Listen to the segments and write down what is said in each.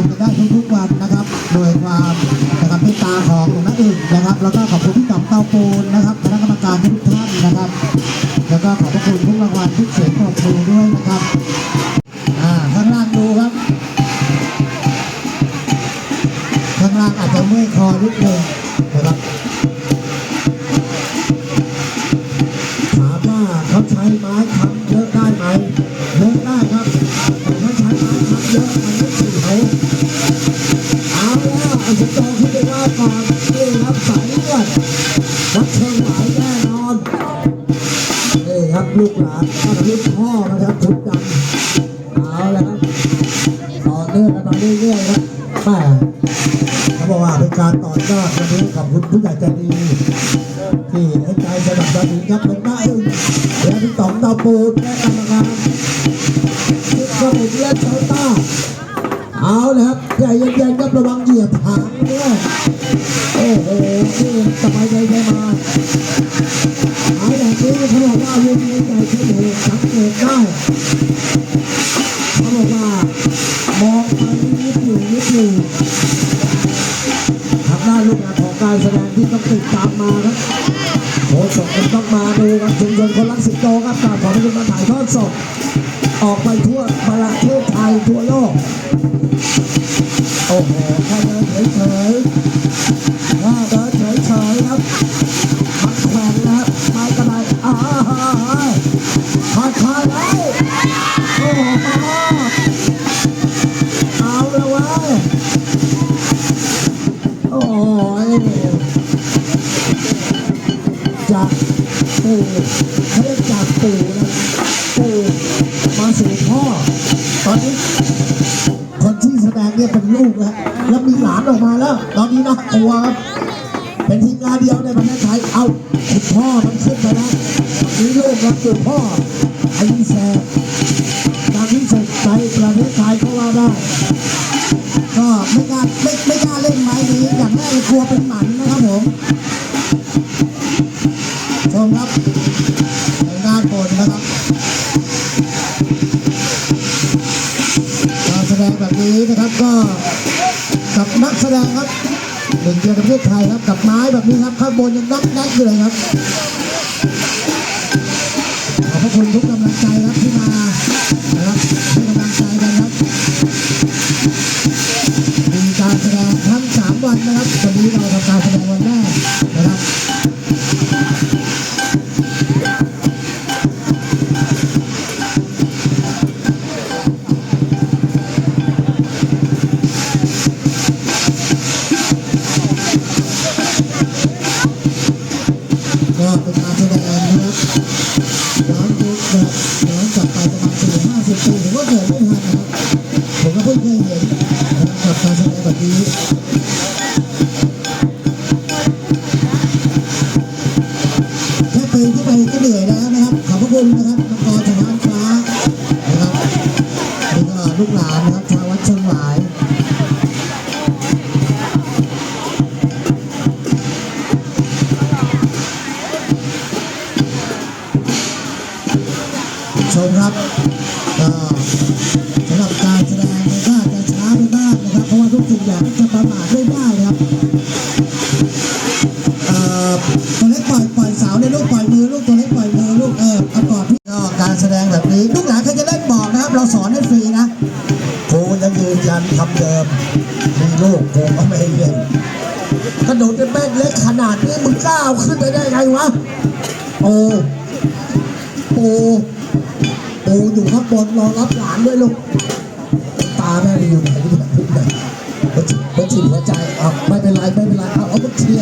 มกันได้ทุกๆวันนะครับ โดยความนะครับเมตตาของหลวงน้าอึ่งนะครับ แล้วก็ขอบคุณพี่ต่อมเต้าปูนนะครับคณะกรรมการทุกท่านนะครับ แล้วก็ขอบพระคุณทุกรางวัลทุกเสียงปรบมือด้วยนะครับอ่าข้างล่างดูครับข้างล่างอาจจะเมื่อยคอนิดนึงนะครับถามว่าเขาใช้ไม้ค้ำเยอะได้ไหม ลูกหลานก็ลูกพ่อนะครับชุดดำเอาล้วครับต่อเนื่องกันมาเรื่อยๆครับแม่เขาบอกว่าเป็นการต่อยอดวันนี้ขอบคุณผู้ใหญ่ใจดีที่ให้ใจสนับสนุนครับเป็นหน้าอึ้งและพี่ต๋องดาวปูนและกรรมการที่กระผมและชาวต้าเอาลยครับ ใจเย็นๆครับระวังเหยียบหางด้วยโอ้โหนี่สบายใจใจมาหายแบบนี้เขาบอกว่าวงในใจเฉยๆสังเกตได้เขาบอกว่ามองไปนิดหนึ่งนิดหนึ่งทางด้านลูกงานของการแสดงที่ต้องติดตามมาครับโอ้สดกันต้องมาดูครับชุมชนคนรักสิงโตครับการขอให้คุณมาถ่ายทอดสดออกไปทั่วประเทศไทยทั่วโลก โอ้โหแค่เดินเฉยๆแค่เดินเฉยๆครับมัดแขวนนะครับไม้กระไดอ้าวคอยคอยๆไว้โอ้โหเอาละเว้ยโอ้ยจากปู่เขาเรียกจากปู่นะปู่มาสู่พ่อตอนนี้ เนี่ยเป็นลูกแล้วแล้วมีหลานออกมาแล้ว ตอนนี้นะกลัวครับเป็นทีมงานเดียวในประเทศไทยเอาคุณพ่อมันขึ้นไปแล้วมีลูกแล้วคุณพ่อไอ้นี่แซ่ตามที่สุดในประเทศไทยก็ว่าได้ก็ไม่กล้าไม่ไม่กล้าเล่นไม้นี้อย่างแรกเลยกลัวเป็นหมัน เชียวในประเทศไทยครับกับไม้แบบนี้ครับข้างบนยังนักนักอยู่เลยครับขอบพระคุณทุกกำลังใจครับที่มานะครับ อนกลับไประมาณสี่ห้าสิบปีผมก็เกิดไม่ทันนะครับผมก็เพิ่งเคยเห็นนะครับกับการแสดงแบบนี้แค่ไปที่ไปก็เหนื่อยแล้วนะครับขอบพระคุณนะครับน้องกอชาวบ้านฟ้านะครับนี่ก็ลูกหลานนะครับชาววัดเชียงหวาย มาทไม่ได้นะครับเอ่อตัวเล็กปล่อยปล่อยสาในลูกปล่อยมือลูกตัวเล็กปล่อยมือลูกเออเอาก่อนพี่ก็การแสดงแบบนี้ลูกหลานใครจะเล่นบอกนะครับ เราสอนให้ฟรีนะครูยังยืนยันคำเดิมมีลูกครูก็ไม่ให้เล่นกระโดดเป็นแม่งเล็กขนาดนี้มึงกล้าขึ้นไปได้ไงวะโอ้โอ้ปูอยู่ข้างบนรอรับหลานด้วยลูกตาแม่ไปอยู่ไหนที่ไหนที่ไหนไปจีบหัวใจอะไม่เป็นไรไม่เป็นไรเอาเอามาเ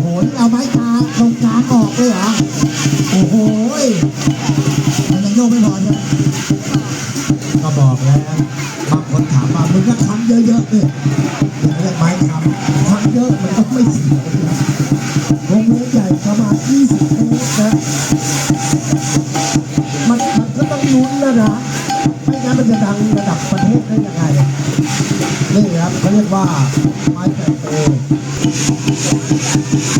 โหนี่เอาไม้าตรงกาออกเลยเหรอ โอ้โหยังโยกไม่พอใช่ไก็บอกแล้วบางคนถามมามึงก็ทำเยอะๆเลยอย่าเรียกไม้คำทำเยอะมันก็ไม่เสียโรงใหญ่ประมาณ20เมตนะมันมันก็ต้องลุ้นแล้นะไม่งั้นมันจะดังระดับประเทศได้ยังไงนี่ครับเขาเรียกว่า ไม้แตะโตแต่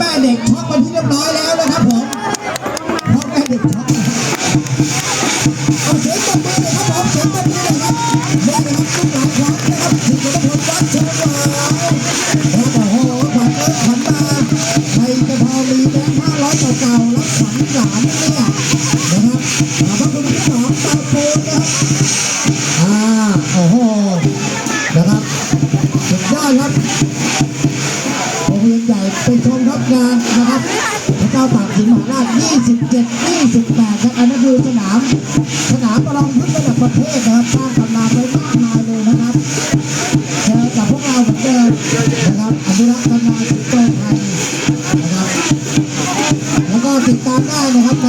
แม่เด็กช็อกไปที่เรียบร้อยแล้วนะครับ อันนั้นคือสนาม สนามประลองพึ่งระดับประเทศนะครับสร้างตำนานไว้มากมายเลยนะครับเจอกับพวกเราเหมือนเดิมนะครับอนุรักษ์ตำนานสิงโตไทยนะครับแล้วก็ติดตามได้นะครับใน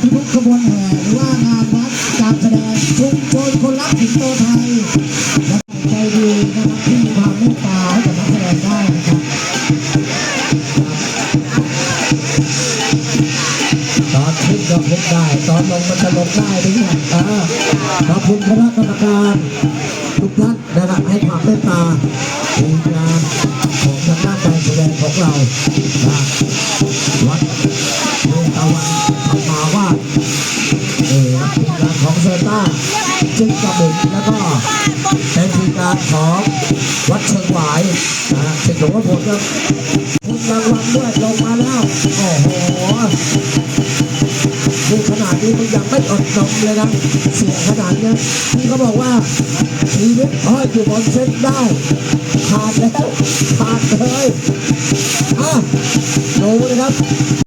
ทุกขบวนแห่หรือว่างานวัดการแสดงชุมชนคนรักสิงโตไทย ตาทีมงาของทางด้านการแสดงของเรานะวัดดวงตะวันธรรมาว่าสเออทีมงานของเซต้าจึงกระบุกแล้วก็านของวัดเชิงหวายนะสิงหลวงพ่อผลครับคุณรางวัลด้วยลงมาแล้ว โอ้โหดูขนาดนี้มึงยังไม่อดนมเลยนะ เสียงขนาดนี้พี่เขาบอกว่าชีวิตห้อยอยู่บนเส้นได้ขาดแล้วขาดเลยอะดูนะครับ